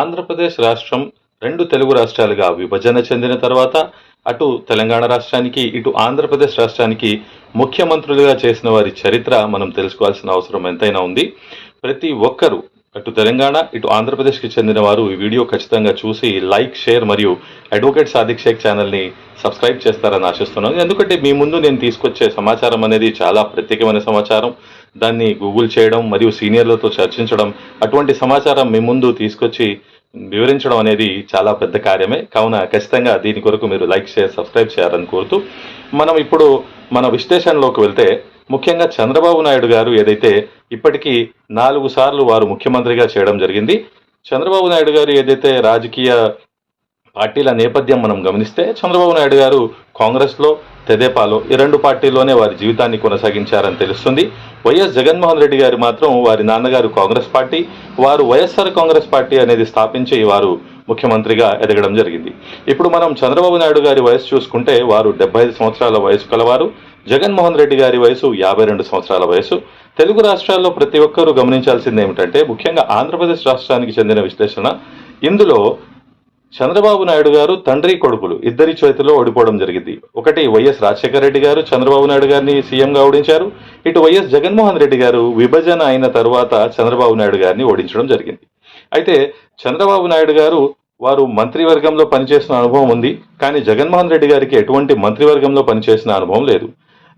ఆంధ్రప్రదేశ్ రాష్ట్రం రెండు తెలుగు రాష్ట్రాలుగా విభజన చెందిన తర్వాత అటు తెలంగాణ రాష్ట్రానికి ఇటు ఆంధ్రప్రదేశ్ రాష్ట్రానికి ముఖ్యమంత్రులుగా చేసిన వారి చరిత్ర మనం తెలుసుకోవాల్సిన అవసరం ఎంతైనా ఉంది. ప్రతి ఒక్కరూ అటు తెలంగాణ ఇటు ఆంధ్రప్రదేశ్కి చెందిన వారు ఈ వీడియో ఖచ్చితంగా చూసి లైక్ షేర్ మరియు అడ్వకేట్ సాదిక్ షేక్ ఛానల్ని సబ్స్క్రైబ్ చేస్తారని ఆశిస్తున్నాను. ఎందుకంటే మీ ముందు నేను తీసుకొచ్చే సమాచారం అనేది చాలా ప్రత్యేకమైన సమాచారం. దాన్ని గూగుల్ చేయడం మరియు సీనియర్లతో చర్చించడం అటువంటి సమాచారం మీ ముందు తీసుకొచ్చి వివరించడం అనేది చాలా పెద్ద కార్యమే. కావున ఖచ్చితంగా దీని కొరకు మీరు లైక్ షేర్ సబ్స్క్రైబ్ చేయాలని కోరుతూ మనం ఇప్పుడు మన విశ్లేషణలోకి వెళ్తే ముఖ్యంగా చంద్రబాబు నాయుడు గారు ఏదైతే ఇప్పటికీ నాలుగు సార్లు వారు ముఖ్యమంత్రిగా చేయడం జరిగింది చంద్రబాబు నాయుడు గారు ఏదైతే రాజకీయ పార్టీల నేపథ్యం మనం గమనిస్తే చంద్రబాబు నాయుడు గారు కాంగ్రెస్లో తెదేపాలో ఈ రెండు పార్టీల్లోనే వారి జీవితాన్ని కొనసాగించారని తెలుస్తుంది. వైఎస్ జగన్మోహన్ రెడ్డి గారు మాత్రం వారి నాన్నగారు కాంగ్రెస్ పార్టీ వారు వైఎస్ఆర్ కాంగ్రెస్ పార్టీ అనేది స్థాపించి వారు ముఖ్యమంత్రిగా ఎదగడం జరిగింది. ఇప్పుడు మనం చంద్రబాబు నాయుడు గారి వయసు చూసుకుంటే వారు డెబ్బై ఐదు సంవత్సరాల వయసు కలవారు జగన్మోహన్ రెడ్డి గారి వయసు యాభై రెండు సంవత్సరాల వయసు. తెలుగు రాష్ట్రాల్లో ప్రతి ఒక్కరూ గమనించాల్సింది ఏమిటంటే ముఖ్యంగా ఆంధ్రప్రదేశ్ రాష్ట్రానికి చెందిన విశ్లేషణ ఇందులో చంద్రబాబు నాయుడు గారు తండ్రి కొడుకులు ఇద్దరి చేతిలో ఓడిపోవడం జరిగింది. ఒకటి వైఎస్ రాజశేఖర రెడ్డి గారు చంద్రబాబు నాయుడు గారిని సీఎంగా ఓడించారు. ఇటు వైఎస్ జగన్మోహన్ రెడ్డి గారు విభజన అయిన తరువాత చంద్రబాబు నాయుడు గారిని ఓడించడం జరిగింది. అయితే చంద్రబాబు నాయుడు గారు వారు మంత్రివర్గంలో పనిచేసిన అనుభవం ఉంది. కానీ జగన్మోహన్ రెడ్డి గారికి ఎటువంటి మంత్రివర్గంలో పనిచేసిన అనుభవం లేదు.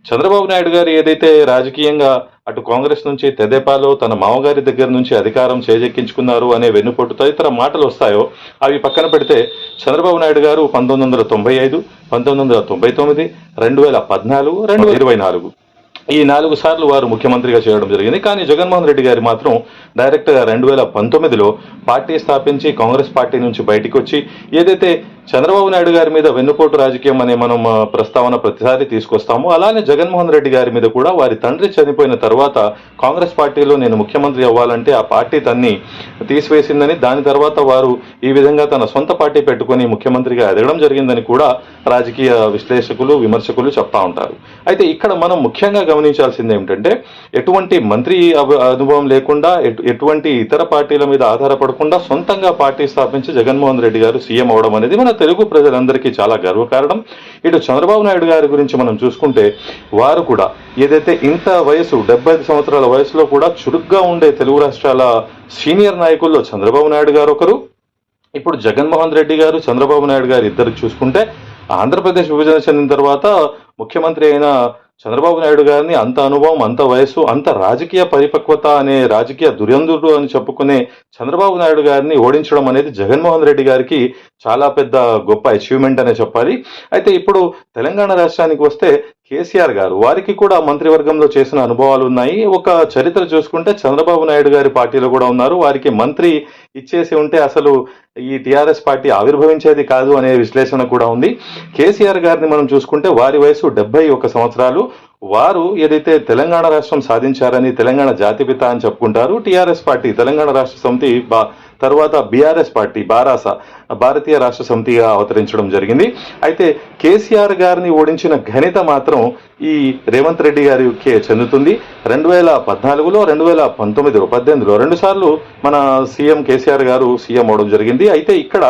చంద్రబాబు నాయుడు గారు ఏదైతే రాజకీయంగా అటు కాంగ్రెస్ నుంచి తెదేపాలో తన మామగారి దగ్గర నుంచి అధికారం చేజెక్కించుకున్నారు అనే వెన్నుపోటు తదితర మాటలు వస్తాయో అవి పక్కన పెడితే చంద్రబాబు నాయుడు గారు పంతొమ్మిది వందల తొంభై ఐదు పంతొమ్మిది వందల తొంభై తొమ్మిది రెండు వేల పద్నాలుగు రెండు వేల ఇరవై నాలుగు. ఈ నాలుగు సార్లు వారు ముఖ్యమంత్రిగా చేయడం జరిగింది. కానీ జగన్మోహన్ రెడ్డి గారు మాత్రం డైరెక్ట్గా రెండు వేల పంతొమ్మిదిలో పార్టీ స్థాపించి కాంగ్రెస్ పార్టీ నుంచి బయటికి వచ్చి ఏదైతే చంద్రబాబు నాయుడు గారి మీద వెన్నుపోటు రాజకీయం అనే మనం ప్రస్తావన ప్రతిసారి తీసుకొస్తాము. అలానే జగన్మోహన్ రెడ్డి గారి మీద కూడా వారి తండ్రి చనిపోయిన తర్వాత కాంగ్రెస్ పార్టీలో నేను ముఖ్యమంత్రి అవ్వాలంటే ఆ పార్టీ తన్ని తీసివేసిందని దాని తర్వాత వారు ఈ విధంగా తన సొంత పార్టీ పెట్టుకొని ముఖ్యమంత్రిగా ఎదగడం జరిగిందని కూడా రాజకీయ విశ్లేషకులు విమర్శకులు చెప్తా ఉంటారు. అయితే ఇక్కడ మనం ముఖ్యంగా గమనించాల్సింది ఏమిటంటే ఎటువంటి మంత్రి అనుభవం లేకుండా ఎటువంటి ఇతర పార్టీల మీద ఆధారపడకుండా సొంతంగా పార్టీ స్థాపించి జగన్మోహన్ రెడ్డి గారు సీఎం అవడం అనేది మన తెలుగు ప్రజలందరికీ చాలా గర్వకారణం. ఇటు చంద్రబాబు నాయుడు గారి గురించి మనం చూసుకుంటే వారు కూడా ఏదైతే ఇంత వయసు డెబ్బై ఐదు సంవత్సరాల వయసులో కూడా చురుగ్గా ఉండే తెలుగు రాష్ట్రాల సీనియర్ నాయకుల్లో చంద్రబాబు నాయుడు గారు ఒకరు. ఇప్పుడు జగన్మోహన్ రెడ్డి గారు చంద్రబాబు నాయుడు గారు ఇద్దరు చూసుకుంటే ఆంధ్రప్రదేశ్ విభజన చెందిన తర్వాత ముఖ్యమంత్రి అయిన చంద్రబాబు నాయుడు గారిని అంత అనుభవం అంత వయసు అంత రాజకీయ పరిపక్వత అనే రాజకీయ దుర్యంధుడు అని చెప్పుకునే చంద్రబాబు నాయుడు గారిని ఓడించడం అనేది జగన్మోహన్ రెడ్డి గారికి చాలా పెద్ద గొప్ప అచీవ్మెంట్ అనే చెప్పాలి. అయితే ఇప్పుడు తెలంగాణ రాష్ట్రానికి వస్తే కేసీఆర్ గారు వారికి కూడా మంత్రివర్గంలో చేసిన అనుభవాలు ఉన్నాయి. ఒక చరిత్ర చూసుకుంటే చంద్రబాబు నాయుడు గారి పార్టీలో కూడా ఉన్నారు. వారికి మంత్రి ఇచ్చేసి ఉంటే అసలు ఈ టీఆర్ఎస్ పార్టీ ఆవిర్భవించేది కాదు అనే విశ్లేషణ కూడా ఉంది. కేసీఆర్ గారిని మనం చూసుకుంటే వారి వయసు డెబ్బై ఒక సంవత్సరాలు. వారు ఏదైతే తెలంగాణ రాష్ట్రం సాధించారని తెలంగాణ జాతిపిత అని చెప్పుకుంటారు టీఆర్ఎస్ పార్టీ తెలంగాణ రాష్ట్ర సమితి బా తర్వాత బీఆర్ఎస్ పార్టీ బారాస భారతీయ రాష్ట్ర సమితిగా అవతరించడం జరిగింది. అయితే కేసీఆర్ గారిని ఓడించిన ఘనత మాత్రం ఈ రేవంత్ రెడ్డి గారికి చెందుతుంది. రెండు వేల పద్నాలుగులో రెండు వేల పంతొమ్మిదిలో పద్దెనిమిదిలో రెండు సార్లు మన సీఎం కేసీఆర్ గారు సీఎం అవడం జరిగింది. అయితే ఇక్కడ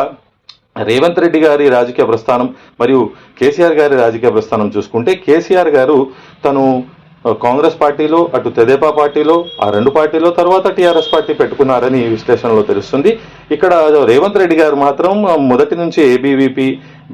రేవంత్ రెడ్డి గారి రాజకీయ ప్రస్థానం మరియు కేసీఆర్ గారి రాజకీయ ప్రస్థానం చూసుకుంటే కేసీఆర్ గారు తను కాంగ్రెస్ పార్టీలో అటు తెదేపా పార్టీలో ఆ రెండు పార్టీలో తర్వాత టీఆర్ఎస్ పార్టీ పెట్టుకున్నారని ఈ విశ్లేషణలో తెలుస్తుంది. ఇక్కడ రేవంత్ రెడ్డి గారు మాత్రం మొదటి నుంచి ఏబీవీపీ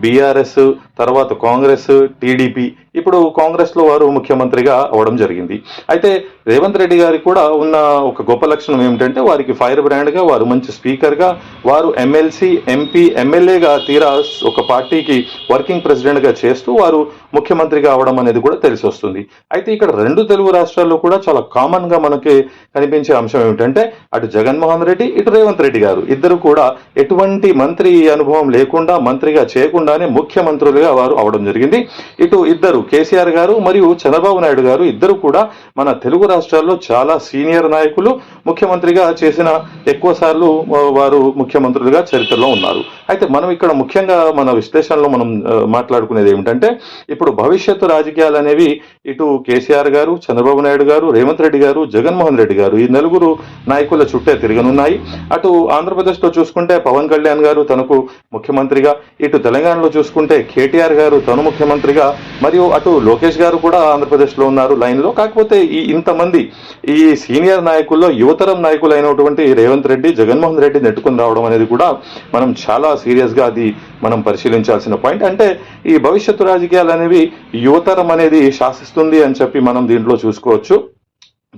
బీఆర్ఎస్ తర్వాత కాంగ్రెస్ టీడీపీ. ఇప్పుడు కాంగ్రెస్లో వారు ముఖ్యమంత్రిగా అవడం జరిగింది. అయితే రేవంత్ రెడ్డి గారి కూడా ఉన్న ఒక గొప్ప లక్షణం ఏమిటంటే వారికి ఫైర్ బ్రాండ్గా వారు మంచి స్పీకర్గా వారు ఎమ్మెల్సీ ఎంపీ ఎమ్మెల్యేగా తీరా ఒక పార్టీకి వర్కింగ్ ప్రెసిడెంట్గా చేస్తూ వారు ముఖ్యమంత్రిగా అవడం అనేది కూడా తెలిసి వస్తుంది. అయితే ఇక్కడ రెండు తెలుగు రాష్ట్రాల్లో కూడా చాలా కామన్గా మనకి కనిపించే అంశం ఏమిటంటే అటు జగన్మోహన్ రెడ్డి ఇటు రేవంత్ రెడ్డి గారు. ఇద్దరు కూడా ఎటువంటి మంత్రి అనుభవం లేకుండా మంత్రిగా చేయకుండానే ముఖ్యమంత్రులుగా వారు అవడం జరిగింది. ఇటు ఇద్దరు కేసీఆర్ గారు మరియు చంద్రబాబు నాయుడు గారు ఇద్దరు కూడా మన తెలుగు రాష్ట్రాల్లో చాలా సీనియర్ నాయకులు. ముఖ్యమంత్రిగా చేసిన ఎక్కువ సార్లు వారు ముఖ్యమంత్రులుగా చరిత్రలో ఉన్నారు. అయితే మనం ఇక్కడ ముఖ్యంగా మన విశ్లేషణలో మనం మాట్లాడుకునేది ఏమిటంటే ఇప్పుడు భవిష్యత్తు రాజకీయాలు అనేవి ఇటు కేసీఆర్ గారు చంద్రబాబు నాయుడు గారు రేవంత్ రెడ్డి గారు జగన్మోహన్ రెడ్డి గారు ఈ నలుగురు నాయకుల చుట్టే తిరగనున్నాయి. అటు ఆంధ్రప్రదేశ్లో చూసుకుంటే పవన్ కళ్యాణ్ గారు తనకు ముఖ్యమంత్రిగా ఇటు తెలంగాణ తెలంగాణలో చూసుకుంటే కేటీఆర్ గారు తను ముఖ్యమంత్రిగా మరియు అటు లోకేష్ గారు కూడా ఆంధ్రప్రదేశ్లో ఉన్నారు లైన్లో. కాకపోతే ఈ ఇంతమంది ఈ సీనియర్ నాయకుల్లో యువతరం నాయకులు అయినటువంటి రేవంత్ రెడ్డి జగన్మోహన్ రెడ్డి నెట్టుకుని రావడం అనేది కూడా మనం చాలా సీరియస్గా అది మనం పరిశీలించాల్సిన పాయింట్. అంటే ఈ భవిష్యత్తు రాజకీయాలు అనేవి యువతరం అనేది శాసిస్తుంది అని చెప్పి మనం దీంట్లో చూసుకోవచ్చు.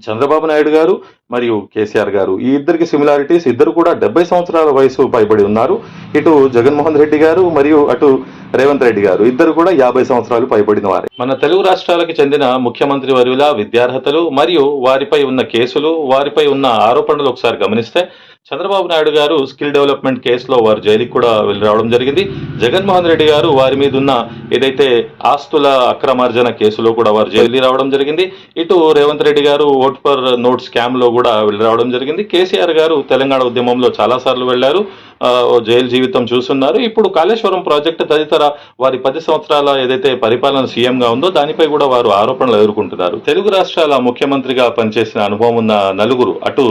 చంద్రబాబు నాయుడు గారు మరియు కేసీఆర్ గారు. ఈ ఇద్దరికి సిమిలారిటీస్ ఇద్దరు కూడా డెబ్బై సంవత్సరాల వయసు పైబడి ఉన్నారు. ఇటు జగన్మోహన్ రెడ్డి గారు మరియు అటు రేవంత్ రెడ్డి గారు. ఇద్దరు కూడా యాభై సంవత్సరాలు పైబడిన వారే. మన తెలుగు రాష్ట్రాలకు చెందిన ముఖ్యమంత్రి వరువుల విద్యార్హతలు మరియు వారిపై ఉన్న కేసులు వారిపై ఉన్న ఆరోపణలు ఒకసారి గమనిస్తే చంద్రబాబు నాయుడు గారు స్కిల్ డెవలప్మెంట్ కేసులో వారు జైలుకి కూడా వెళ్ళి రావడం జరిగింది. జగన్మోహన్ రెడ్డి గారు వారి మీద ఉన్న ఏదైతే ఆస్తుల అక్రమార్జన కేసులో కూడా వారు జైలు రావడం జరిగింది. ఇటు రేవంత్ రెడ్డి గారు ఓట్ పర్ నోట్ స్కామ్లో కూడా వెళ్ళి రావడం జరిగింది. కేసీఆర్ గారు తెలంగాణ ఉద్యమంలో చాలా సార్లు వెళ్ళారు జైలు జీవితం చూస్తున్నారు. ఇప్పుడు కాళేశ్వరం ప్రాజెక్టు తదితర వారి పది సంవత్సరాల ఏదైతే పరిపాలన సీఎంగా ఉందో దానిపై కూడా వారు ఆరోపణలు ఎదుర్కొంటున్నారు. తెలుగు రాష్ట్రాల ముఖ్యమంత్రిగా పనిచేసిన అనుభవం ఉన్న నలుగురు అటు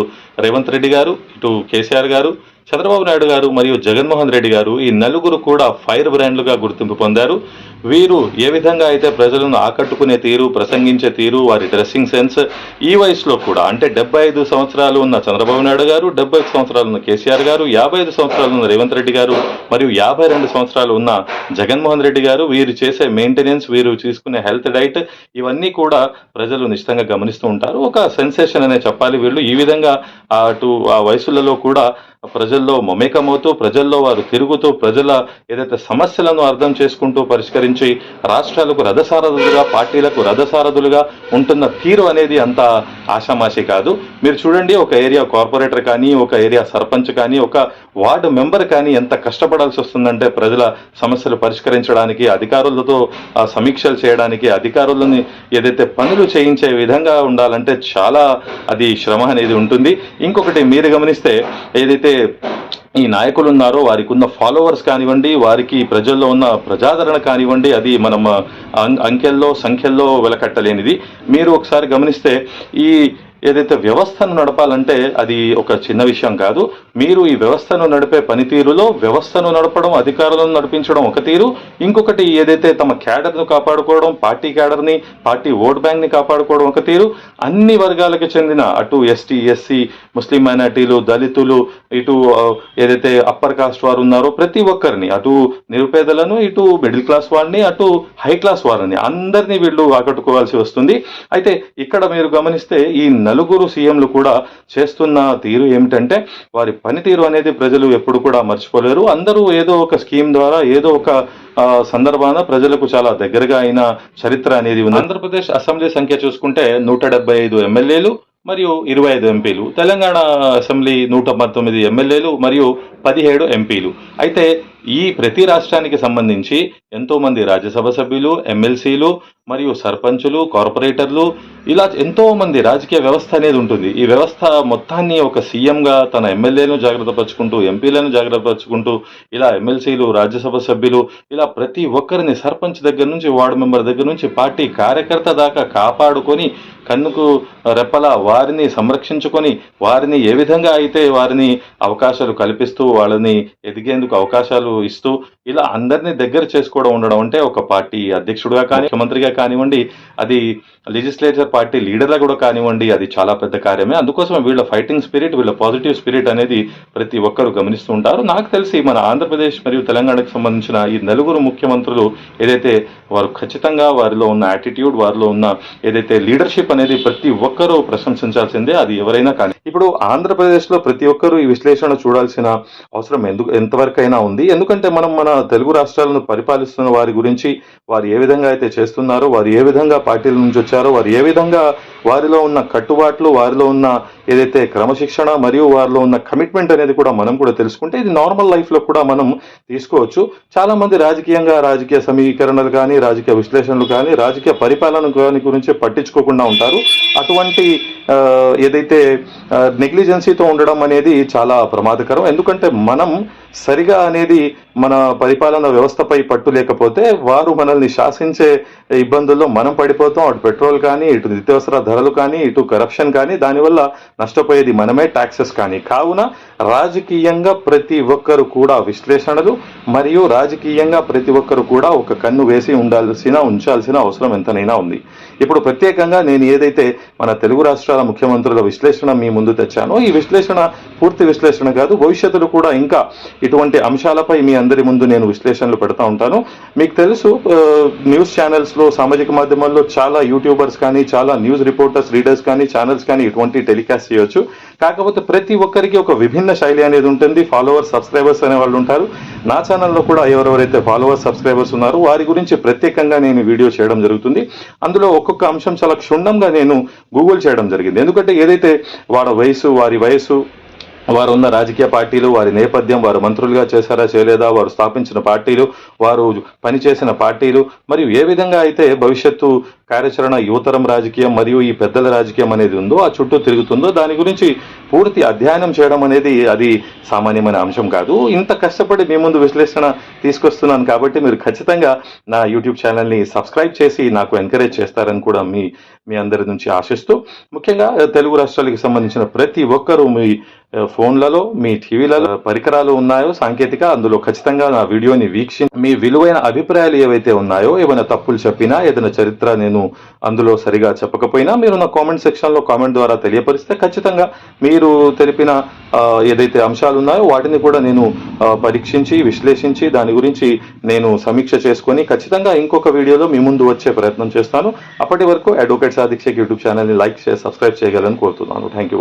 రేవంత్ రెడ్డి గారు ఇటు కేసీఆర్ గారు చంద్రబాబు నాయుడు గారు మరియు జగన్మోహన్ రెడ్డి గారు ఈ నలుగురు కూడా ఫైర్ బ్రాండ్లుగా గుర్తింపు పొందారు. వీరు ఏ విధంగా అయితే ప్రజలను ఆకట్టుకునే తీరు ప్రసంగించే తీరు వారి డ్రెస్సింగ్ సెన్స్ ఈ వయసులో కూడా అంటే డెబ్బై ఐదు సంవత్సరాలు ఉన్న చంద్రబాబు నాయుడు గారు డెబ్బై ఐదు సంవత్సరాలు ఉన్న కేసీఆర్ గారు యాభై ఐదు సంవత్సరాలు ఉన్న రేవంత్ రెడ్డి గారు మరియు యాభై రెండు సంవత్సరాలు ఉన్న జగన్మోహన్ రెడ్డి గారు వీరు చేసే మెయింటెనెన్స్ వీరు తీసుకునే హెల్త్ డైట్ ఇవన్నీ కూడా ప్రజలు నిశ్చితంగా గమనిస్తూ ఉంటారు. ఒక సెన్సేషన్ అనే చెప్పాలి వీళ్ళు. ఈ విధంగా అటు ఆ వయసులలో కూడా ప్రజల్లో మమేకమవుతూ ప్రజల్లో వారు తిరుగుతూ ప్రజల ఏదైతే సమస్యలను అర్థం చేసుకుంటూ పరిష్కరించి రాష్ట్రాలకు రథసారథులుగా పార్టీలకు రథసారథులుగా ఉంటున్న తీరు అనేది అంత ఆషామాషి కాదు. మీరు చూడండి ఒక ఏరియా కార్పొరేటర్ కానీ ఒక ఏరియా సర్పంచ్ కానీ ఒక వార్డు మెంబర్ కానీ ఎంత కష్టపడాల్సి వస్తుందంటే ప్రజల సమస్యలు పరిష్కరించడానికి అధికారులతో సమీక్షలు చేయడానికి అధికారులని ఏదైతే పనులు చేయించే విధంగా ఉండాలంటే చాలా అది శ్రమ అనేది ఉంటుంది. ఇంకొకటి మీరు గమనిస్తే ఏదైతే ఈ నాయకులు ఉన్నారో వారికి ఉన్న ఫాలోవర్స్ కానివ్వండి వారికి ప్రజల్లో ఉన్న ప్రజాదరణ కానివ్వండి అది మనం అం- అంకెల్లో సంఖ్యల్లో వెలకట్టలేనిది. మీరు ఒకసారి గమనిస్తే ఈ ఏదైతే వ్యవస్థను నడపాలంటే అది ఒక చిన్న విషయం కాదు. మీరు ఈ వ్యవస్థను నడిపే పనితీరులో వ్యవస్థను నడపడం అధికారులను నడిపించడం ఒక తీరు. ఇంకొకటి ఏదైతే తమ క్యాడర్ను కాపాడుకోవడం పార్టీ క్యాడర్ని పార్టీ ఓట్ బ్యాంక్ని కాపాడుకోవడం ఒక తీరు. అన్ని వర్గాలకు చెందిన అటు ఎస్టీ ఎస్సీ ముస్లిం మైనార్టీలు దళితులు ఇటు ఏదైతే అప్పర్ కాస్ట్ వారు ఉన్నారో ప్రతి ఒక్కరిని అటు నిరుపేదలను ఇటు మిడిల్ క్లాస్ వారిని అటు హై క్లాస్ వారిని అందరినీ వీళ్ళు ఆకట్టుకోవాల్సి వస్తుంది. అయితే ఇక్కడ మీరు గమనిస్తే ఈ నలుగురు సీఎంలు కూడా చేస్తున్న తీరు ఏమిటంటే వారి పనితీరు అనేది ప్రజలు ఎప్పుడు కూడా మర్చిపోలేరు. అందరూ ఏదో ఒక స్కీమ్ ద్వారా ఏదో ఒక ఆ, సందర్భాన ప్రజలకు చాలా దగ్గరగా అయిన చరిత్ర అనేది ఉంది. ఆంధ్రప్రదేశ్ అసెంబ్లీ సంఖ్య చూసుకుంటే నూట డెబ్బై ఐదు ఎమ్మెల్యేలు మరియు ఇరవై ఐదు ఎంపీలు. తెలంగాణ అసెంబ్లీ నూట పంతొమ్మిది ఎమ్మెల్యేలు మరియు పదిహేడు ఎంపీలు. అయితే ఈ ప్రతి రాష్ట్రానికి సంబంధించి ఎంతో మంది రాజ్యసభ సభ్యులు ఎమ్మెల్సీలు మరియు సర్పంచులు కార్పొరేటర్లు ఇలా ఎంతో మంది రాజకీయ వ్యవస్థ అనేది ఉంటుంది. ఈ వ్యవస్థ మొత్తాన్ని ఒక సీఎంగా తన ఎమ్మెల్యేలను జాగ్రత్తపరుచుకుంటూ ఎంపీలను జాగ్రత్తపరుచుకుంటూ ఇలా ఎమ్మెల్సీలు రాజ్యసభ సభ్యులు ఇలా ప్రతి ఒక్కరిని సర్పంచ్ దగ్గర నుంచి వార్డు మెంబర్ దగ్గర నుంచి పార్టీ కార్యకర్త దాకా కాపాడుకొని కన్నుకు రెప్పల వారిని సంరక్షించుకొని వారిని ఏ విధంగా అయితే వారిని అవకాశాలు కల్పిస్తూ వాళ్ళని ఎదిగేందుకు అవకాశాలు ఇస్తూ ఇలా అందరినీ దగ్గర చేసుకోవడం ఉండడం అంటే ఒక పార్టీ అధ్యక్షుడిగా కానీ ముఖ్యమంత్రిగా కానివ్వండి అది లెజిస్లేచర్ పార్టీ లీడర్గా కూడా కానివ్వండి అది చాలా పెద్ద కార్యమే. అందుకోసం వీళ్ళ ఫైటింగ్ స్పిరిట్ వీళ్ళ పాజిటివ్ స్పిరిట్ అనేది ప్రతి ఒక్కరు గమనిస్తూ ఉంటారు. నాకు తెలిసి మన ఆంధ్రప్రదేశ్ మరియు తెలంగాణకు సంబంధించిన ఈ నలుగురు ముఖ్యమంత్రులు ఏదైతే వారు ఖచ్చితంగా వారిలో ఉన్న యాటిట్యూడ్ వారిలో ఉన్న ఏదైతే లీడర్షిప్ అనేది ప్రతి ఒక్కరూ ప్రశంసించాల్సిందే అది ఎవరైనా కానీ. ఇప్పుడు ఆంధ్రప్రదేశ్లో ప్రతి ఒక్కరూ ఈ విశ్లేషణ చూడాల్సిన అవసరం ఎందుకు ఎంతవరకైనా ఉంది. ఎందుకంటే మనం మన తెలుగు రాష్ట్రాలను పరిపాలిస్తున్న వారి గురించి వారు ఏ విధంగా అయితే చేస్తున్నారో వారు ఏ విధంగా పార్టీల నుంచి వచ్చారో వారు ఏ విధంగా వారిలో ఉన్న కట్టుబాట్లు వారిలో ఉన్న ఏదైతే క్రమశిక్షణ మరియు వారిలో ఉన్న కమిట్మెంట్ అనేది కూడా మనం కూడా తెలుసుకుంటే ఇది నార్మల్ లైఫ్లో కూడా మనం తీసుకోవచ్చు. చాలా మంది రాజకీయంగా రాజకీయ సమీకరణలు కానీ రాజకీయ విశ్లేషణలు కానీ రాజకీయ పరిపాలన కానీ గురించి పట్టించుకోకుండా ఉంటారు. అటువంటి ఆ, ఏదైతే నెగ్లిజెన్సీతో ఉండడం అనేది చాలా ప్రమాదకరం. ఎందుకంటే మనం సరిగా అనేది మన పరిపాలన వ్యవస్థపై పట్టు లేకపోతే వారు మనల్ని శాసించే ఇబ్బందుల్లో మనం పడిపోతాం. అటు పెట్రోల్ కానీ ఇటు నిత్యావసర ధరలు కానీ ఇటు కరప్షన్ కానీ దానివల్ల నష్టపోయేది మనమే ట్యాక్సెస్ కానీ. కావున రాజకీయంగా ప్రతి ఒక్కరు కూడా విశ్లేషణలు మరియు రాజకీయంగా ప్రతి ఒక్కరు కూడా ఒక కన్ను వేసి ఉండాల్సిన ఉంచాల్సిన అవసరం ఎంతనైనా ఉంది. ఇప్పుడు ప్రత్యేకంగా నేను ఏదైతే మన తెలుగు రాష్ట్రాల ముఖ్యమంత్రుల విశ్లేషణ మీ ముందు తెచ్చానో ఈ విశ్లేషణ పూర్తి విశ్లేషణ కాదు భవిష్యత్తులో కూడా ఇంకా ఇటువంటి అంశాలపై మీ అందరి ముందు నేను విశ్లేషణలు పెడతా ఉంటాను. మీకు తెలుసు న్యూస్ ఛానల్స్లో సామాజిక మాధ్యమాల్లో చాలా యూట్యూబర్స్ కానీ చాలా న్యూస్ రిపోర్టర్స్ రీడర్స్ కానీ ఛానల్స్ కానీ ఇటువంటి టెలికాస్ట్ చేయొచ్చు. కాకపోతే ప్రతి ఒక్కరికి ఒక విభిన్న శైలి అనేది ఉంటుంది. ఫాలోవర్స్ సబ్స్క్రైబర్స్ అనే వాళ్ళు ఉంటారు. నా ఛానల్లో కూడా ఎవరెవరైతే ఫాలోవర్స్ సబ్స్క్రైబర్స్ ఉన్నారో వారి గురించి ప్రత్యేకంగా నేను వీడియో చేయడం జరుగుతుంది. అందులో ఒక్కొక్క అంశం చాలా క్షుణ్ణంగా నేను గూగుల్ చేయడం జరిగింది. ఎందుకంటే ఏదైతే వారి వయసు వారి వయసు వారు ఉన్న రాజకీయ పార్టీలు వారి నేపథ్యం వారు మంత్రులుగా చేశారా చేయలేదా వారు స్థాపించిన పార్టీలు వారు పనిచేసిన పార్టీలు మరియు ఏ విధంగా అయితే భవిష్యత్తు కార్యాచరణ యువతరం రాజకీయం మరియు ఈ పెద్దల రాజకీయం అనేది ఉందో ఆ చుట్టూ తిరుగుతుందో దాని గురించి పూర్తి అధ్యయనం చేయడం అనేది అది సామాన్యమైన అంశం కాదు. ఇంత కష్టపడి మీ ముందు విశ్లేషణ తీసుకొస్తున్నాను కాబట్టి మీరు ఖచ్చితంగా నా యూట్యూబ్ ఛానల్ని సబ్స్క్రైబ్ చేసి నాకు ఎంకరేజ్ చేస్తారని కూడా మీ మీ అందరి నుంచి ఆశిస్తూ ముఖ్యంగా తెలుగు రాష్ట్రాలకు సంబంధించిన ప్రతి ఒక్కరూ మీ ఫోన్లలో మీ టీవీలలో పరికరాలు ఉన్నాయో సాంకేతిక అందులో ఖచ్చితంగా నా వీడియోని వీక్షి మీ విలువైన అభిప్రాయాలు ఏవైతే ఉన్నాయో ఏమైనా తప్పులు చెప్పినా ఏదైనా చరిత్ర నేను అందులో సరిగా చెప్పకపోయినా మీరు నా కామెంట్ సెక్షన్లో కామెంట్ ద్వారా తెలియపరిస్తే ఖచ్చితంగా మీరు తెలిపిన ఏదైతే అంశాలు ఉన్నాయో వాటిని కూడా నేను పరీక్షించి విశ్లేషించి దాని గురించి నేను సమీక్ష చేసుకొని ఖచ్చితంగా ఇంకొక వీడియోలో మీ ముందు వచ్చే ప్రయత్నం చేస్తాను. అప్పటి వరకు అడ్వకేట్ సాధిక్షక్ యూట్యూబ్ ఛానల్ని లైక్ చేసి సబ్స్క్రైబ్ చేయగలని కోరుతున్నాను. Thank you